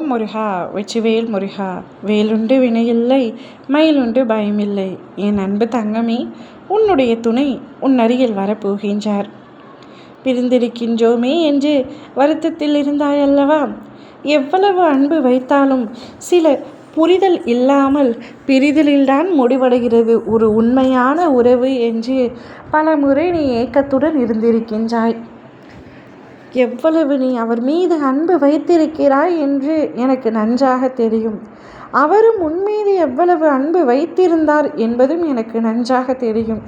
ஓம் முருகா வெற்றிவேல் முருகா. வேலுண்டு வினையில்லை மயிலுண்டு பயமில்லை. என் அன்பு தங்கமே உன்னுடைய துணை உன் அருகில் வரப்போகின்றார். பிரிந்திருக்கின்றோமே என்று வருத்தத்தில் இருந்தாயல்லவா? எவ்வளவு அன்பு வைத்தாலும் சில புரிதல் இல்லாமல் பிரிதலில்தான் முடிவடைகிறது. ஒரு உண்மையான உறவு என்று பல முறை நீ ஏக்கத்துடன் இருந்திருக்கின்றாய். எவ்வளவு நீ அவர் மீது அன்பு வைத்திருக்கிறாய் என்று எனக்கு நன்றாக தெரியும். அவரும் உன்மீது எவ்வளவு அன்பு வைத்திருந்தார் என்பதும் எனக்கு நன்றாக தெரியும்.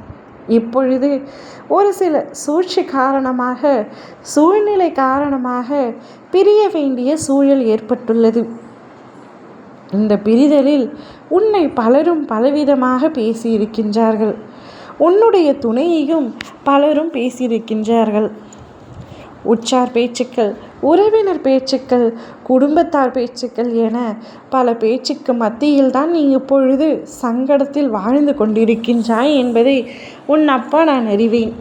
இப்பொழுது ஒரு சில சூழ்ச்சி காரணமாக சூழ்நிலை காரணமாக பிரிய வேண்டிய சூழல் ஏற்பட்டுள்ளது. இந்த பிரிதலில் உன்னை பலரும் பலவிதமாக பேசியிருக்கின்றார்கள். உன்னுடைய துணையையும் பலரும் பேசியிருக்கின்றார்கள். உற்றார் பேச்சுக்கள் உறவினர் பேச்சுக்கள் குடும்பத்தார் பேச்சுக்கள் என பல பேச்சுக்கு மத்தியில் தான் நீ இப்பொழுது சங்கடத்தில் வாழ்ந்து கொண்டிருக்கின்றாய் என்பதை உன் அப்பா நான் அறிவேன்.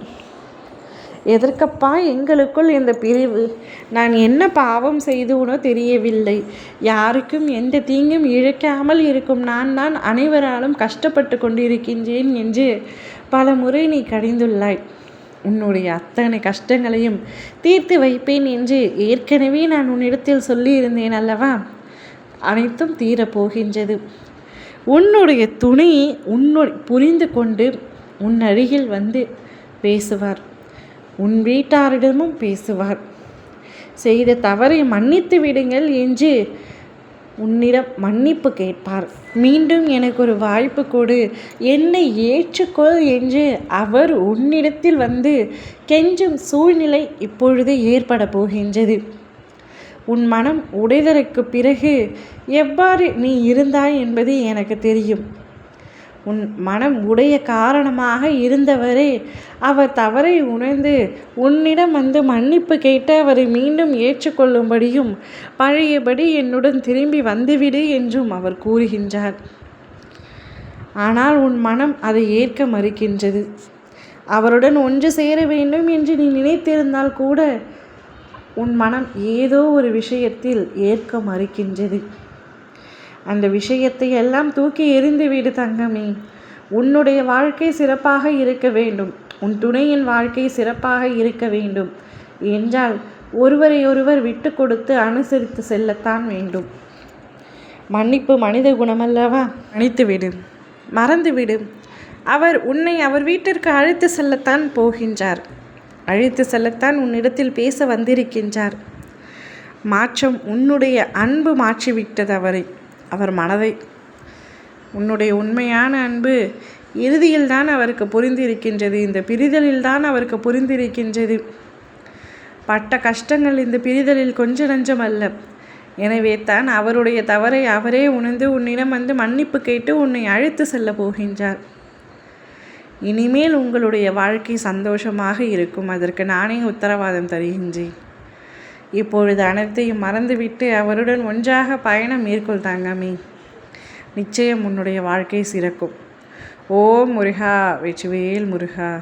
எதற்கப்பா எங்களுக்குள் இந்த பிரிவு? நான் என்ன பாவம் செய்துவனோ தெரியவில்லை. யாருக்கும் எந்த தீங்கும் இழைக்காமல் இருக்கும் நான் தான் அனைவராலும் கஷ்டப்பட்டு கொண்டிருக்கின்றேன் என்று பல முறை நீ கடிந்துள்ளாய். உன்னுடைய அத்தனை கஷ்டங்களையும் தீர்த்து வைப்பேன் என்று ஏற்கனவே நான் உன்னிடத்தில் சொல்லியிருந்தேன் அல்லவா? அனைத்தும் தீரப்போகின்றது உன்னுடைய துணையை உன்னு புரிந்து கொண்டு உன் அருகில் வந்து பேசுவார். உன் வீட்டாரிடமும் பேசுவார். செய்த தவறை மன்னித்து விடுங்கள் என்று உன்னிடம் மன்னிப்பு கேட்பார். மீண்டும் எனக்கு ஒரு வாய்ப்பு கொடு. என்னை ஏற்றுக்கொள் என்று அவர் உன்னிடத்தில் வந்து கெஞ்சும் சூழ்நிலை இப்பொழுது ஏற்பட போகின்றது. உன் மனம் உடைதலுக்கு பிறகு எவ்வாறு நீ இருந்தாய் என்பது எனக்கு தெரியும். உன் மனம் உடைய காரணமாக இருந்தவரே. அவர் தவறை உணர்ந்து உன்னிடம் வந்து மன்னிப்பு கேட்டு அவரை மீண்டும் ஏற்றுக்கொள்ளும்படியும் பழையபடி என்னுடன் திரும்பி வந்துவிடு என்றும் அவர் கூறுகின்றார். ஆனால் உன் மனம் அதை ஏற்க மறுக்கின்றது. அவருடன் ஒன்று சேர வேண்டும் என்று நீ நினைத்திருந்தால் கூட உன் மனம் ஏதோ ஒரு விஷயத்தில் ஏற்க மறுக்கின்றது. அந்த விஷயத்தை எல்லாம் தூக்கி எறிந்துவிடு தங்கமே. உன்னுடைய வாழ்க்கை சிறப்பாக இருக்க வேண்டும். உன் துணையின் வாழ்க்கை சிறப்பாக இருக்க வேண்டும். என்றால் ஒருவரையொருவர் விட்டு கொடுத்து அனுசரித்து செல்லத்தான் வேண்டும். மன்னிப்பு மனித குணமல்லவா? மன்னித்துவிடு மறந்துவிடு அவர் உன்னை அவர் வீட்டிற்கு அழைத்து செல்லத்தான் போகின்றார். அழைத்து செல்லத்தான் உன்னிடத்தில் பேச வந்திருக்கின்றார். மாற்றம் உன்னுடைய அன்பு மாற்றிவிட்டது அவரை. அவர் மனதை உன்னுடைய உண்மையான அன்பு இறுதியில் தான் அவருக்கு புரிந்திருக்கின்றது. இந்த பிரிதலில் தான் அவருக்கு புரிந்திருக்கின்றது. பட்ட கஷ்டங்கள் இந்த பிரிதலில் கொஞ்ச நஞ்சம் அல்ல. எனவே தான் அவருடைய தவறை அவரே உணர்ந்து உன்னிடம் வந்து மன்னிப்பு கேட்டு உன்னை அழைத்து செல்ல போகின்றார். இனிமேல் உங்களுடைய வாழ்க்கை சந்தோஷமாக இருக்கும். அதற்கு நானே உத்தரவாதம் தருகின்றேன். இப்பொழுது அனைத்தையும் மறந்துவிட்டு அவருடன் ஒன்றாக பயணம் மேற்கொள் தாங்கமே. நிச்சயம் உன்னுடைய வாழ்க்கை சிறக்கும். ஓ முருகா வெற்றிவேல் முருகா.